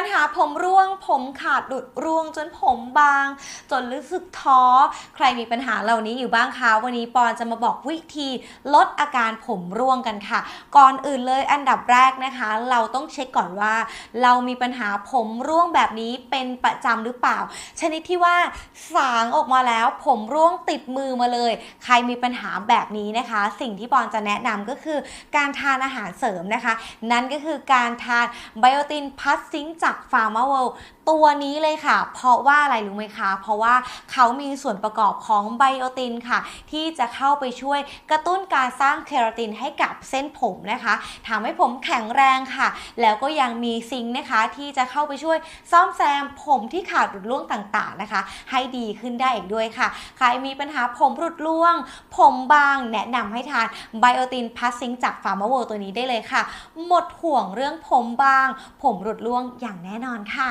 ปัญหาผมร่วง ผมขาดหลุดร่วง จนผมบาง จนรู้สึกท้อ ใครมีปัญหาเหล่านี้อยู่บ้างคะ วันนี้ปอนจะมาบอกวิธีลดอาการผมร่วงกันค่ะ ก่อนอื่นเลยอันดับแรกนะคะ เราต้องเช็คก่อนว่า เรามีปัญหาผมร่วงแบบนี้เป็นประจำหรือเปล่า ชนิดที่ว่าสางออกมาแล้ว ผมร่วงติดมือมาเลย ใครมีปัญหาแบบนี้นะคะ สิ่งที่ปอนจะแนะนำก็คือการทานอาหารเสริมนะคะ นั่นก็คือการทานไบโอตินพัสซิงจากฟาร์มาเวลตัวนี้เลยค่ะ เพราะว่าอะไรรู้ไหมคะ เพราะว่าเขามีส่วนประกอบของไบโอตินค่ะ ที่จะเข้าไปช่วยกระตุ้นการสร้างเคราตินให้กับเส้นผมนะคะทำให้ผมแข็งแรงค่ะ แล้วก็ยังมีซิงค์นะคะ ที่จะเข้าไปช่วยซ่อมแซมผมที่ขาดหลุดร่วงต่างๆนะคะ ให้ดีขึ้นได้อีกด้วยค่ะ ใครมีปัญหาผมหลุดร่วง ผมบางแนะนำให้ทานไบโอตินพัสซิงจากฟาร์มาเวลตัวนี้ได้เลยค่ะ หมดห่วงเรื่องผมบาง ผมหลุดร่วงอย่างแน่นอนค่ะ